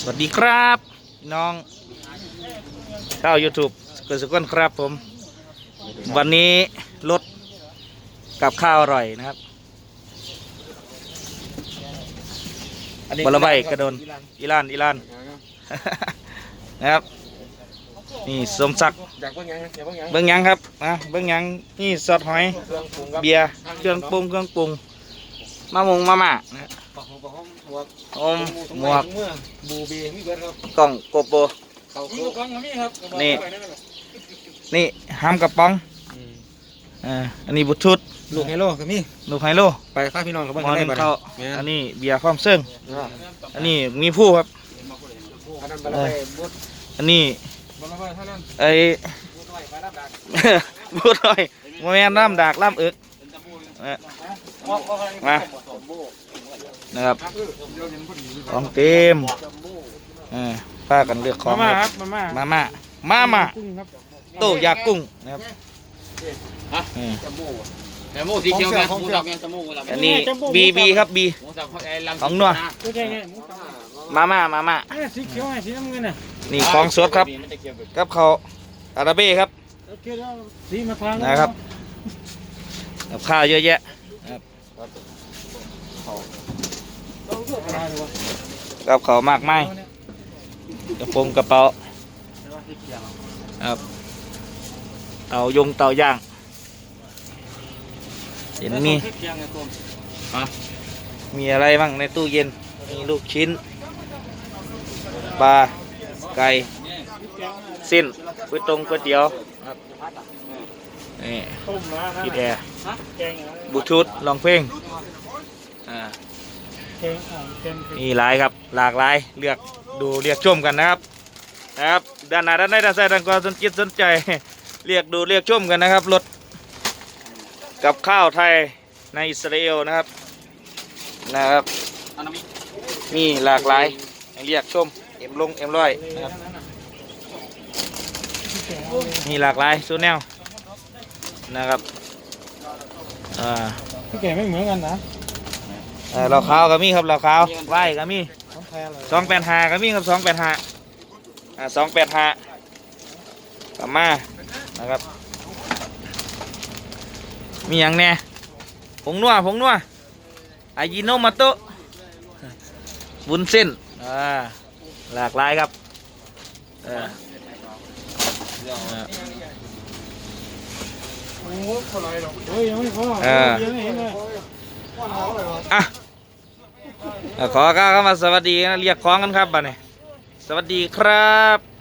สวัสดีครับพี่น้องเข้า YouTube เกิดสกุลครับผม วันนี้รถกับข้าวอร่อยนะครับบลใบกระโดนอิรานอิรานนะครับนี่สมศักดิ์อยากเบิ่งยังอยากเบิ่งยังเบิ้งหยังครับนะเบิ้งหยังนี่ซอสหอยเครื่องปรุงครับเบียร์เครื่องปรุงเครื่องปรุงมะมงมาม่านะ ปะหงปะหงหมวกอมหมวกเมื่อบูบีมีเบิดครับกล่องโกโปรเขายิงกระป๋องมีครับนี่นี่ห้ามกระป๋องอ่าอันนี้บุตรชุดลูกไฮโลก็มีลูกไฮโลไปพาพี่น้องกับเบิ่งหมอหนึ่งบัดเข้าแม่อันนนี้เบียร์ความเซิงอ่าอันนี้มีผู้ครับอันนั้นบัลลังก์บดอันนี้บัลลังก์เท่านั้นไอ้บดไว้ไปรับดักบุตรน้อยโมแมนน้ำดากล่ำเอิกเอ้อมา นะครับ ของเต็มเออพากันเลือกของมาครับมามามาม่ามาม่ากุ้งครับโต้ยากุ้งนะครับเออแต่หมูสีเขียวกันหมูสับยังสมูกอันนี้บีบีครับบีหมูสับไอ้ลำของนัวก็ใช่ไงหมูสับมาม่ามาม่าเนี่ยสีเขียวไงสีน้ำเงินน่ะนี่ของสดครับกับเขาวอาราเบ้ครับโอเคแล้วสีมะพร้าวนะครับกับข้าวเยอะแยะต้องเลือกอะไรดีวะ กับเขาวมากมายกระโปรงกระเป๋าครับเตายงเตาย่างเห็นมีเคียงไงตัวมีอะไรบ้างในตู้เย็น มีลูกชิ้นปลาไก่สิ้นก๋วยตรงก๋วยเตี๋ยวครับนี่ต้มมาพี่แอร์แกงบลูทูธลองเพลงอ่า แกงอ่างแกงมีหลายครับหลากหลายเลือกดูเรียกชมกันนะครับนะครับด้านหน้าด้านในด้านซ้ายด้านขวาสนจิตสนใจเรียกดูเรียกชมกันนะครับรถกับข้าวไทยในอิสราเอลนะครับนะครับมีหลากหลายให้เรียกชมเอ็มลงเอ็มร้อยนะครับมีหลากหลายสูแนวนะครับอ่าพี่แกไม่เหมือนกันนะ เอ่อเหล่าขาวก็มีครับเหล่าขาวไหวก็มีของแท้เลยสองแปดห้าก็มีครับสองแปดห้าอ่าสองแปดห้ากลับมานะครับ มีอย่างแน่ผงนัวผงนัวอายิโนมาโตะวุ้นเส้นอ่าหลากหลายครับเออเออโอ้โหคนไรหรอกเฮ้ยยังไม่พอเออยังไม่เห็นเลยอะเอ่อ ขอก้าเข้ามาสวัสดีนะเรียกคล้องกันครับบัดนี้สวัสดีครับ